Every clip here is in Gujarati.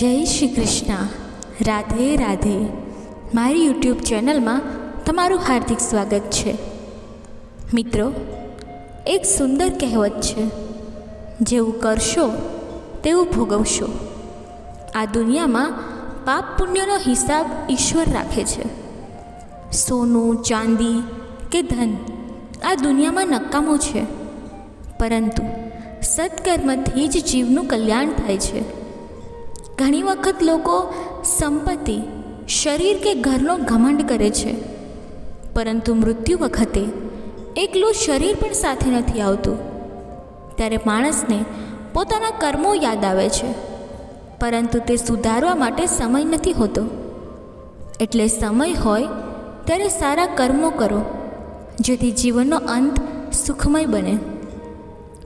જય શ્રી કૃષ્ણ. રાધે રાધે. મારી યુટ્યુબ ચેનલમાં તમારું હાર્દિક સ્વાગત છે. મિત્રો, એક સુંદર કહેવત છે. જેવું કરશો, તેવું ભોગવશો. આ દુનિયામાં પાપ પુણ્યનો હિસાબ ઈશ્વર રાખે છે. સોનું, ચાંદી કે ધન આ દુનિયામાં નકામું છે. પરંતુ સત્કર્મથી જ જીવનું કલ્યાણ થાય છે. ઘણી વખત લોકો સંપત્તિ, શરીર કે ઘરનો ઘમંડ કરે છે. પરંતુ મૃત્યુ વખતે એકલું શરીર પણ સાથે નથી આવતું. ત્યારે માણસને પોતાના કર્મો યાદ આવે છે. પરંતુ તે સુધારવા માટે સમય નથી હોતો. એટલે સમય હોય ત્યારે સારા કર્મો કરો, જેથી જીવનનો અંત સુખમય બને.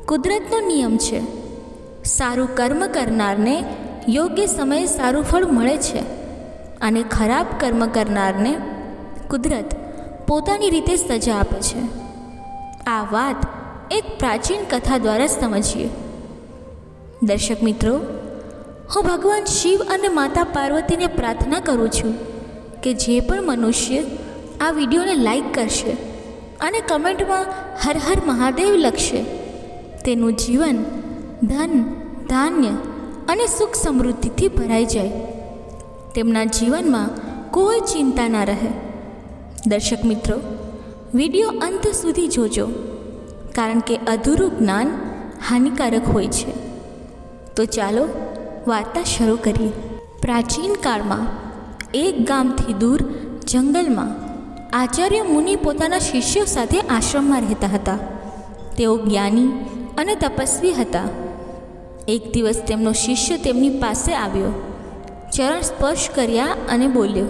કુદરતનો નિયમ છે, સારું કર્મ કરનારને યોગ્ય સમયે સારું ફળ મળે છે અને ખરાબ કર્મ કરનારને કુદરત પોતાની રીતે સજા આપે છે. આ વાત એક પ્રાચીન કથા દ્વારા સમજીએ. દર્શક મિત્રો, હું ભગવાન શિવ અને માતા પાર્વતીને પ્રાર્થના કરું છું કે જે પણ મનુષ્ય આ વિડીયોને લાઈક કરશે અને કમેન્ટમાં હર હર મહાદેવ લખશે. તેનું જીવન ધન ધાન્ય અને સુખ સમૃદ્ધિથી ભરાઈ જાય. તેમના જીવનમાં કોઈ ચિંતા ના રહે. દર્શક મિત્રો, વીડિયો અંત સુધી જોજો, કારણ કે અધૂરું જ્ઞાન હાનિકારક હોય છે. તો ચાલો વાર્તા શરૂ કરીએ. પ્રાચીન કાળમાં, એક ગામથી દૂર જંગલમાં, આચાર્ય મુનિ પોતાના શિષ્યો સાથે આશ્રમમાં રહેતા હતા. તેઓ જ્ઞાની અને તપસ્વી હતા. એક દિવસ તેમનો શિષ્ય તેમની પાસે આવ્યો, ચરણ સ્પર્શ કર્યા અને બોલ્યો,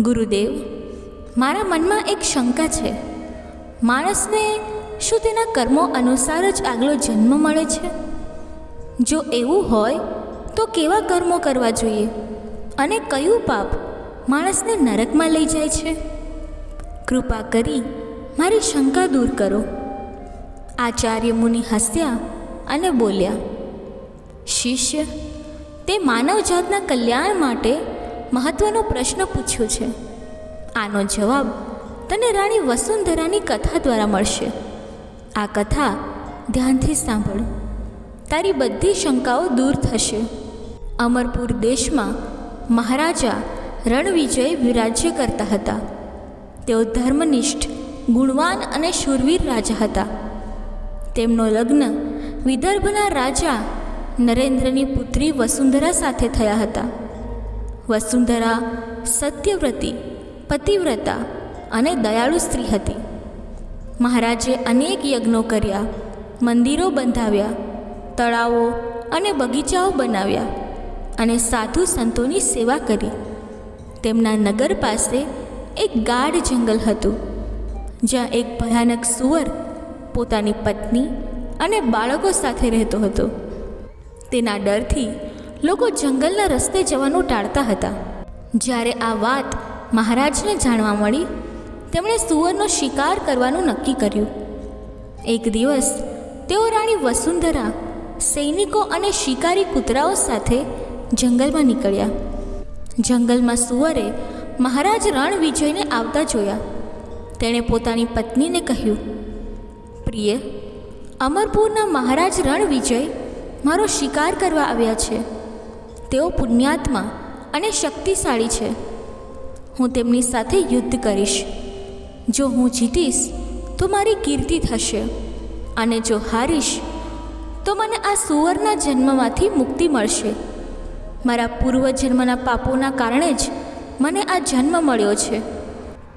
ગુરુદેવ, મારા મનમાં એક શંકા છે. માણસને શું તેના કર્મો અનુસાર જ આગલો જન્મ મળે છે? જો એવું હોય, તો કેવા કર્મો કરવા જોઈએ? અને કયું પાપ માણસને નરકમાં લઈ જાય છે? કૃપા કરી મારી શંકા દૂર કરો. આચાર્ય મુનિ હસ્યા અને બોલ્યા, શિષ્ય, તે માનવજાતના કલ્યાણ માટે મહત્વનો પ્રશ્ન પૂછ્યો છે. આનો જવાબ તને રાણી વસુંધરાની કથા દ્વારા મળશે. આ કથા ધ્યાનથી સાંભળ. તારી બધી શંકાઓ દૂર થશે. અમરપુર દેશમાં મહારાજા રણવિજય વિરાજ્ય કરતા હતા. તેઓ ધર્મનિષ્ઠ, ગુણવાન અને શૂરવીર રાજા હતા. તેમનો લગ્ન વિદર્ભના રાજા નરેન્દ્રની પુત્રી વસુંધરા સાથે થયા હતા. વસુંધરા સત્યવ્રતી, પતિવ્રતા અને દયાળુ સ્ત્રી હતી. મહારાજે અનેક યજ્ઞો કર્યા, મંદિરો બંધાવ્યા, તળાવો અને બગીચાઓ બનાવ્યા અને સાધુ સંતોની સેવા કરી. તેમના નગર પાસે એક ગાઢ જંગલ હતું, જ્યાં એક ભયાનક સુવર પોતાની પત્ની અને બાળકો સાથે રહેતો હતો. તેના ડરથી લોકો જંગલના રસ્તે જવાનું ટાળતા હતા. જ્યારે આ વાત મહારાજને જાણવા મળી, તેમણે સુવરનો શિકાર કરવાનું નક્કી કર્યું. એક દિવસ તેઓ રાણી વસુંધરા, સૈનિકો અને શિકારી કૂતરાઓ સાથે જંગલમાં નીકળ્યા. જંગલમાં સુવરે મહારાજ રણવિજયને આવતા જોયા. તેણે પોતાની પત્નીને કહ્યું, પ્રિય અમરપુરના મહારાજ રણવિજય મારો શિકાર કરવા આવ્યા છે. તેઓ પુણ્યાત્મા અને શક્તિશાળી છે. હું તેમની સાથે યુદ્ધ કરીશ. જો હું જીતીશ, તો મારી કીર્તિ થશે અને જો હારીશ, તો મને આ સુવરના જન્મમાંથી મુક્તિ મળશે. મારા પૂર્વજન્મના પાપોના કારણે જ મને આ જન્મ મળ્યો છે.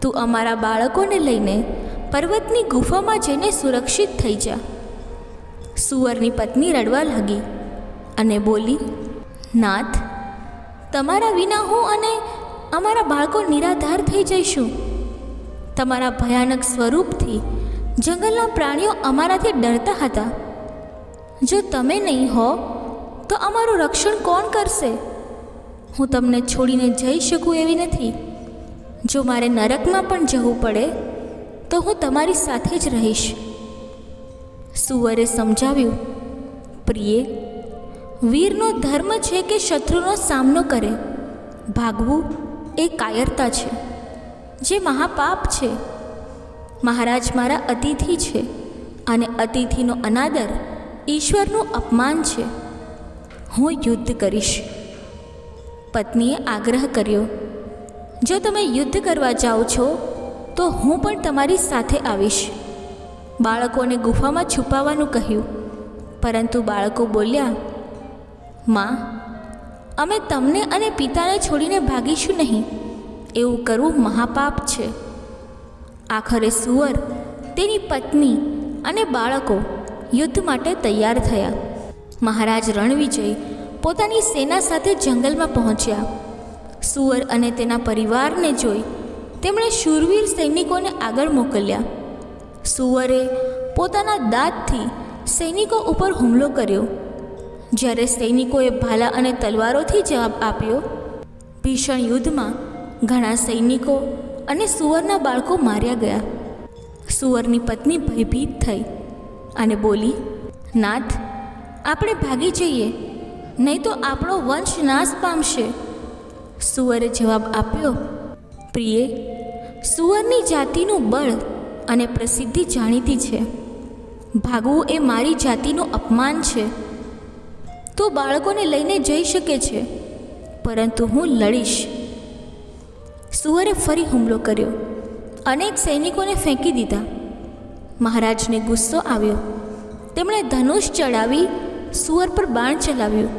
તું અમારા બાળકોને લઈને પર્વતની ગુફામાં જઈને સુરક્ષિત થઈ જા. સુવરની પત્ની રડવા લાગી અને બોલી, નાથ, તમારા વિના હું અને અમારા બાળકો નિરાધાર થઈ જઈશું. તમારા ભયાનક સ્વરૂપથી જંગલના પ્રાણીઓ અમારાથી ડરતા હતા. જો તમે નહીં હો, તો અમારું રક્ષણ કોણ કરશે? હું તમને છોડીને જઈ શકું એવી નથી. જો મારે નરકમાં પણ જવું પડે, તો હું તમારી સાથે જ રહીશ. સુવરે સમજાવ્યું, પ્રિય, વીરનો ધર્મ છે કે શત્રુનો સામનો કરે? ભાગવું એ કાયરતા છે, જે મહાપાપ છે. મહારાજ મારા અતિથિ છે અને અતિથિનો અનાદર ઈશ્વરનું અપમાન છે. હું યુદ્ધ કરીશ. પત્નીએ આગ્રહ કર્યો, જો તમે યુદ્ધ કરવા જાઓ છો, તો હું પણ તમારી સાથે આવીશ. બાળકોને ગુફામાં છુપાવવાનું કહ્યું. પરંતુ બાળકો બોલ્યા, માં, અમે તમને અને પિતાને છોડીને ભાગીશું નહીં. એવું કરવું મહાપાપ છે. આખરે સુવર તેની પત્ની અને બાળકો યુદ્ધ માટે તૈયાર થયા. મહારાજ રણવિજય પોતાની સેના સાથે જંગલમાં પહોંચ્યા. સુવર અને તેના પરિવારને જોઈ તેમણે શૂરવીર સૈનિકોને આગળ મોકલ્યા. સુવરે પોતાના દાંતથી સૈનિકો ઉપર હુમલો કર્યો. જ્યારે સૈનિકોએ ભાલા અને તલવારોથી જવાબ આપ્યો, ભીષણ યુદ્ધમાં ઘણા સૈનિકો અને સુવરના બાળકો માર્યા ગયા. સુવરની પત્ની ભયભીત થઈ અને બોલી, નાથ, આપણે ભાગી જઈએ, નહીં તો આપણો વંશ નાશ પામશે. સુવરે જવાબ આપ્યો, પ્રિય, સુવરની જાતિનું બળ અને પ્રસિદ્ધિ જાણીતી છે. ભાગવું એ મારી જાતિનું અપમાન છે. તો બાળકોને લઈને જઈ શકે છે, પરંતુ હું લડીશ. સુવરે ફરી હુમલો કર્યો. અનેક સૈનિકોને ફેંકી દીધા. મહારાજને ગુસ્સો આવ્યો. તેમણે ધનુષ ચડાવી સુવર પર બાણ ચલાવ્યું,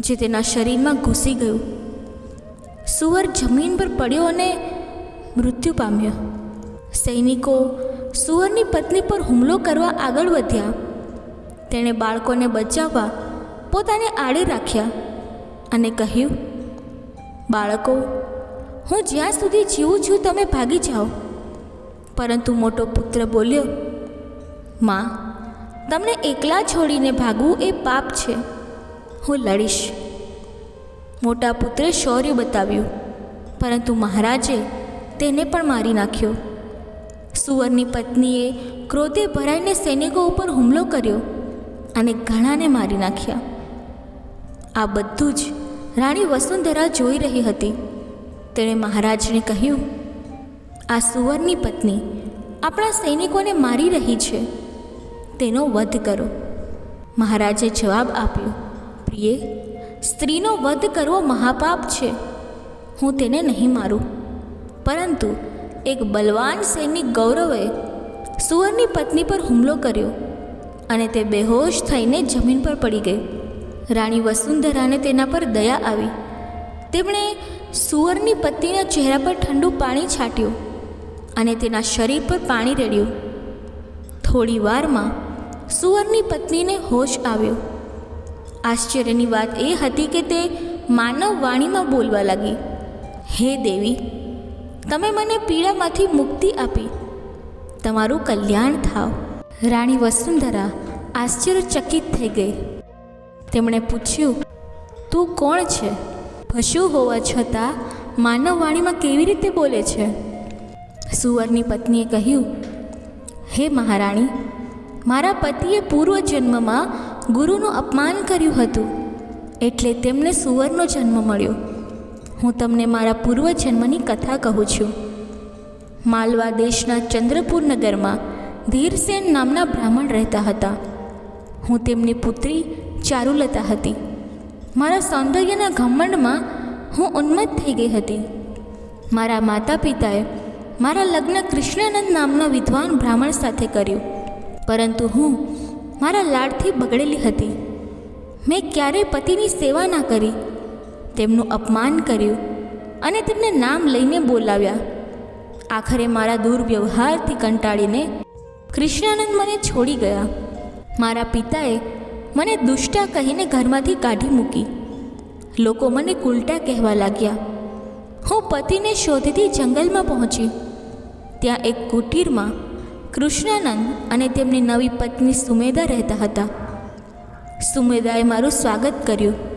જે તેના શરીરમાં ઘૂસી ગયું. સુવર જમીન પર પડ્યો અને મૃત્યુ પામ્યો. સૈનિકો સુવરની પત્ની પર હુમલો કરવા આગળ વધ્યા. તેણે બાળકોને બચાવવા પોતાને આડે રાખ્યા અને કહ્યું, બાળકો, હું જ્યાં સુધી જીવું છું તમે ભાગી જાઓ. પરંતુ મોટો પુત્ર બોલ્યો, માં, તમને એકલા છોડીને ભાગવું એ પાપ છે. હું લડીશ. મોટા પુત્રે શૌર્ય બતાવ્યું, પરંતુ મહારાજે તેને પણ મારી નાખ્યો. સુવરની પત્નીએ ક્રોધે ભરાઈને સૈનિકો ઉપર હુમલો કર્યો અને ઘણાને મારી નાખ્યા. આ બધું જ રાણી વસુંધરા જોઈ રહી હતી. તેણે મહારાજને કહ્યું, આ સુવરની પત્ની આપણા સૈનિકોને મારી રહી છે. તેનો વધ કરો. મહારાજે જવાબ આપ્યો, પ્રિય, સ્ત્રીનો વધ કરવો મહાપાપ છે. હું તેને નહીં મારું. પરંતુ એક બલવાન સૈનિક ગૌરવે સુવરની પત્ની પર હુમલો કર્યો અને તે બેહોશ થઈને જમીન પર પડી ગઈ. રાણી વસુંધરાને તેના પર દયા આવી. તેમણે સુવરની પત્નીના ચહેરા પર ઠંડુ પાણી છાંટ્યું અને તેના શરીર પર પાણી રેડ્યું. થોડી વારમાં સુવરની પત્નીને હોશ આવ્યો. આશ્ચર્યની વાત એ હતી કે તે માનવ વાણીમાં બોલવા લાગી. હે દેવી તમે મને પીડામાંથી મુક્તિ આપી. તમારું કલ્યાણ થાવ. રાણી વસુંધરા આશ્ચર્યચકિત થઈ ગઈ. તેમણે પૂછ્યું, તું કોણ છે? પશુ હોવા છતાં માનવ વાણીમાં કેવી રીતે બોલે છે? સુવરની પત્નીએ કહ્યું, હે મહારાણી, મારા પતિએ પૂર્વજન્મમાં ગુરુનું અપમાન કર્યું હતું. એટલે તેમને સુવરનો જન્મ મળ્યો. હું તમને મારા પૂર્વજન્મની કથા કહું છું. માલવા દેશના ચંદ્રપુર નગરમાં ધીરસેન નામના બ્રાહ્મણ રહેતા હતા. હું તેમની પુત્રી ચારુલતા હતી. મારા સૌંદર્યના ઘમંડમાં હું ઉન્મત્ત થઈ ગઈ હતી. મારા માતા પિતાએ મારા લગ્ન કૃષ્ણાનંદ નામના વિદ્વાન બ્રાહ્મણ સાથે કર્યું. પરંતુ હું મારા લાડથી બગડેલી હતી. મેં ક્યારેય પતિની સેવા ના કરી. તેમનું અપમાન કર્યું અને તેમને નામ લઈને બોલાવ્યા. આખરે મારા દુર્વ્યવહારથી કંટાળીને કૃષ્ણાનંદ મને છોડી ગયા. મારા પિતાએ મને દુષ્ટા કહીને ઘરમાંથી કાઢી મૂકી. લોકો મને કુલટા કહેવા લાગ્યા. હું પતિને શોધતી જંગલમાં પહોંચી. ત્યાં એક કુટીરમાં કૃષ્ણાનંદ અને તેમની નવી પત્ની સુમેદા રહેતા હતા. સુમેદાએ મારું સ્વાગત કર્યું.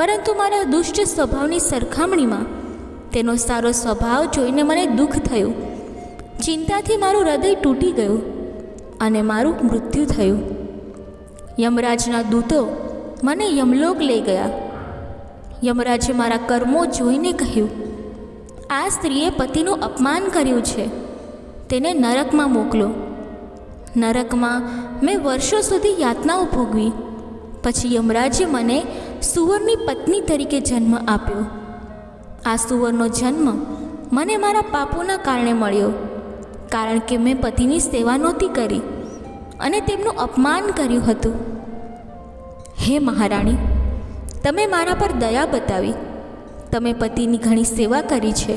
પરંતુ મારા દુષ્ટ સ્વભાવની સરખામણીમાં તેનો સારો સ્વભાવ જોઈને મને દુઃખ થયું. ચિંતાથી મારું હૃદય તૂટી ગયું અને મારું મૃત્યુ થયું. યમરાજના દૂતો મને યમલોક લઈ ગયા. યમરાજે મારા કર્મો જોઈને કહ્યું, આ સ્ત્રીએ પતિનું અપમાન કર્યું છે. તેને નરકમાં મોકલો. નરકમાં મેં વર્ષો સુધી યાતનાઓ ભોગવી પછી યમરાજે મને સુવરની પત્ની તરીકે જન્મ આપ્યો. આ સુવરનો જન્મ મને મારા પાપોના કારણે મળ્યો, કારણ કે મેં પતિની સેવા નહોતી કરી અને તેમનું અપમાન કર્યું હતું. હે મહારાણી, તમે મારા પર દયા બતાવી. તમે પતિની ઘણી સેવા કરી છે.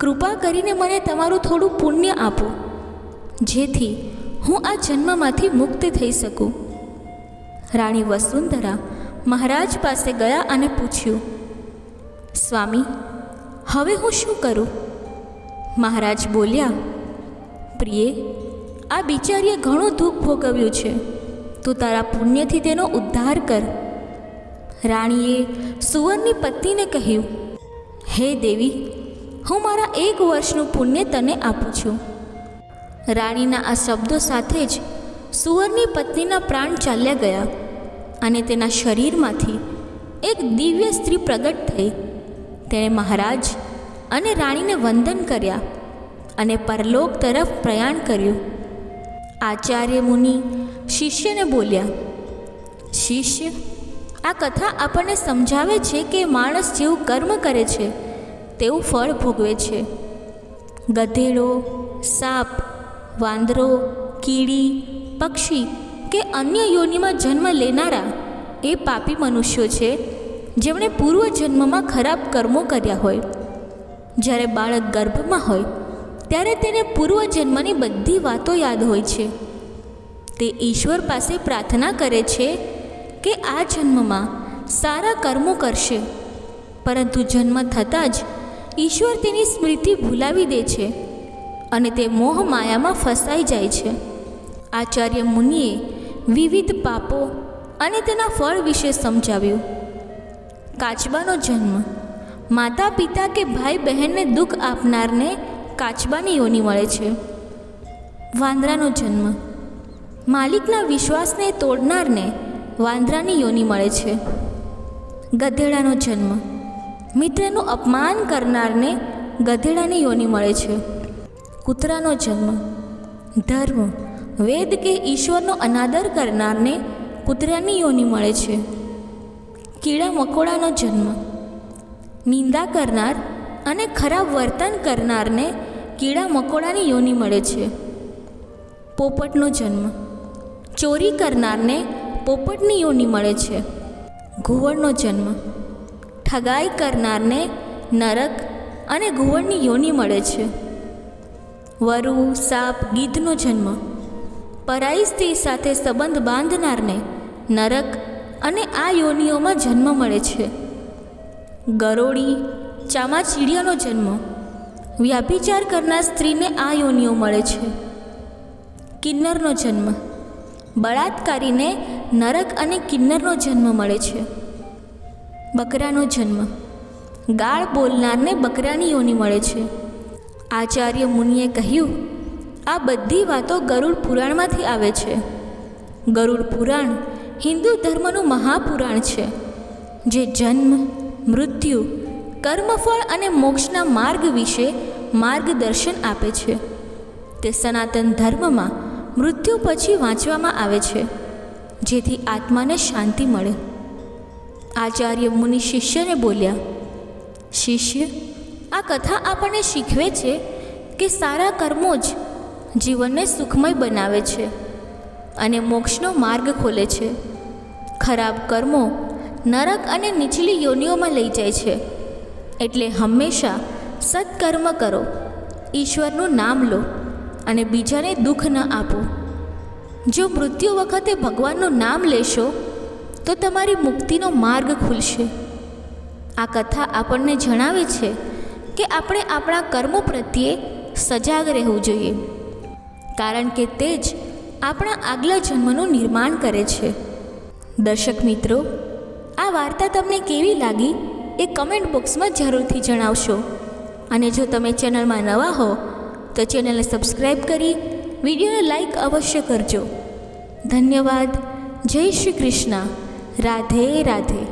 કૃપા કરીને મને તમારું થોડું પુણ્ય આપો, જેથી હું આ જન્મમાંથી મુક્ત થઈ શકું. રાણી વસુંધરા મહારાજ પાસે ગયા અને પૂછ્યું, સ્વામી, હવે હું શું કરું? મહારાજ બોલ્યા, પ્રિયે, આ બિચારીએ ઘણું દુઃખ ભોગવ્યું છે. તું તારા પુણ્યથી તેનો ઉદ્ધાર કર. રાણીએ સુવરની પત્નીને કહ્યું, હે દેવી, હું મારા એક વર્ષનું પુણ્ય તને આપું છું. રાણીના આ શબ્દો સાથે જ સુવરની પત્નીના પ્રાણ ચાલ્યા ગયા. અને તેના શરીરમાંથી એક દિવ્ય સ્ત્રી પ્રગટ થઈ. તેણે મહારાજ અને રાણીને વંદન કર્યા અને પરલોક તરફ પ્રયાણ કર્યું. આચાર્ય મુનિ શિષ્યને બોલ્યા, શિષ્ય, આ કથા આપણને સમજાવે છે કે માણસ જેવું કર્મ કરે છે, તેવું ફળ ભોગવે છે. ગધેડો, સાપ, વાંદરો, કીડી, પક્ષી કે અન્ય યોનિમાં જન્મ લેનારા એ પાપી મનુષ્યો છે, જેમણે પૂર્વજન્મમાં ખરાબ કર્મો કર્યા હોય. જ્યારે બાળક ગર્ભમાં હોય, ત્યારે તેને પૂર્વજન્મની બધી વાતો યાદ હોય છે. તે ઈશ્વર પાસે પ્રાર્થના કરે છે કે આ જન્મમાં સારા કર્મો કરશે. પરંતુ જન્મ થતાં જ ઈશ્વર તેની સ્મૃતિ ભૂલાવી દે છે અને તે મોહ માયામાં ફસાઈ જાય છે. આચાર્ય મુનિએ વિવિધ પાપો અને તેના ફળ વિશે સમજાવ્યું. કાચબાનો જન્મ. માતા, પિતા કે ભાઈ બહેનને દુઃખ આપનારને કાચબાની યોની મળે છે. વાંદરાનો જન્મ. માલિકના વિશ્વાસને તોડનારને વાંદરાની યોની મળે છે. ગધેડાનો જન્મ. મિત્રનું અપમાન કરનારને ગધેડાની યોની મળે છે. કૂતરાનો જન્મ. ધર્મ. વેદ કે ઈશ્વરનો અનાદર કરનારને કૂતરાની યોની મળે છે. કીડા મકોડાનો જન્મ. નિંદા કરનાર અને ખરાબ વર્તન કરનારને કીડા મકોડાની યોની મળે છે. પોપટનો જન્મ. ચોરી કરનારને પોપટની યોની મળે છે. ઘુવડનો જન્મ. ઠગાઈ કરનારને નરક અને ઘુવડની યોની મળે છે. વરુ, સાપ, ગીધનો જન્મ. પરાઈ સ્ત્રી સાથે સંબંધ બાંધનારને નરક અને આ યોનિઓમાં જન્મ મળે છે. ગરોળી, ચામાચીડિયાનો જન્મ. વ્યાભિચાર કરનાર સ્ત્રીને આ યોનિઓ મળે છે. કિન્નરનો જન્મ. બળાત્કારીને નરક અને કિન્નરનો જન્મ મળે છે. બકરાનો જન્મ. ગાળ બોલનારને બકરાની યોની મળે છે. આચાર્ય મુનિએ કહ્યું આ બધી વાતો ગરુડ પુરાણમાંથી આવે છે. ગરુડ પુરાણ હિન્દુ ધર્મનું મહાપુરાણ છે, જે જન્મ, મૃત્યુ, કર્મફળ અને મોક્ષના માર્ગ વિશે માર્ગદર્શન આપે છે. તે સનાતન ધર્મમાં મૃત્યુ પછી વાંચવામાં આવે છે, જેથી આત્માને શાંતિ મળે. આચાર્ય મુનિ શિષ્યને બોલ્યા, શિષ્ય, આ કથા આપણને શીખવે છે કે સારા કર્મો જ જીવનને સુખમય બનાવે છે અને મોક્ષનો માર્ગ ખોલે છે. ખરાબ કર્મો નરક અને નીચલી યોનિઓમાં લઈ જાય છે. એટલે હંમેશા સત્કર્મ કરો. ઈશ્વરનું નામ લો અને બીજાને દુઃખ ન આપો. જો મૃત્યુ વખતે ભગવાનનું નામ લેશો, તો તમારી મુક્તિનો માર્ગ ખુલશે. આ કથા આપણને જણાવે છે કે આપણે આપણા કર્મો પ્રત્યે સજાગ રહેવું જોઈએ. કારણ કે તે જ આપણા આગલા જન્મનું નિર્માણ કરે છે. દર્શક મિત્રો, આ વાર્તા તમને કેવી લાગી એ કમેન્ટ બોક્સમાં જરૂરથી જણાવશો. અને જો તમે ચેનલમાં નવા હો, તો ચેનલને સબસ્ક્રાઈબ કરી વિડીયોને લાઈક અવશ્ય કરજો. ધન્યવાદ. જય શ્રી કૃષ્ણ. રાધે રાધે.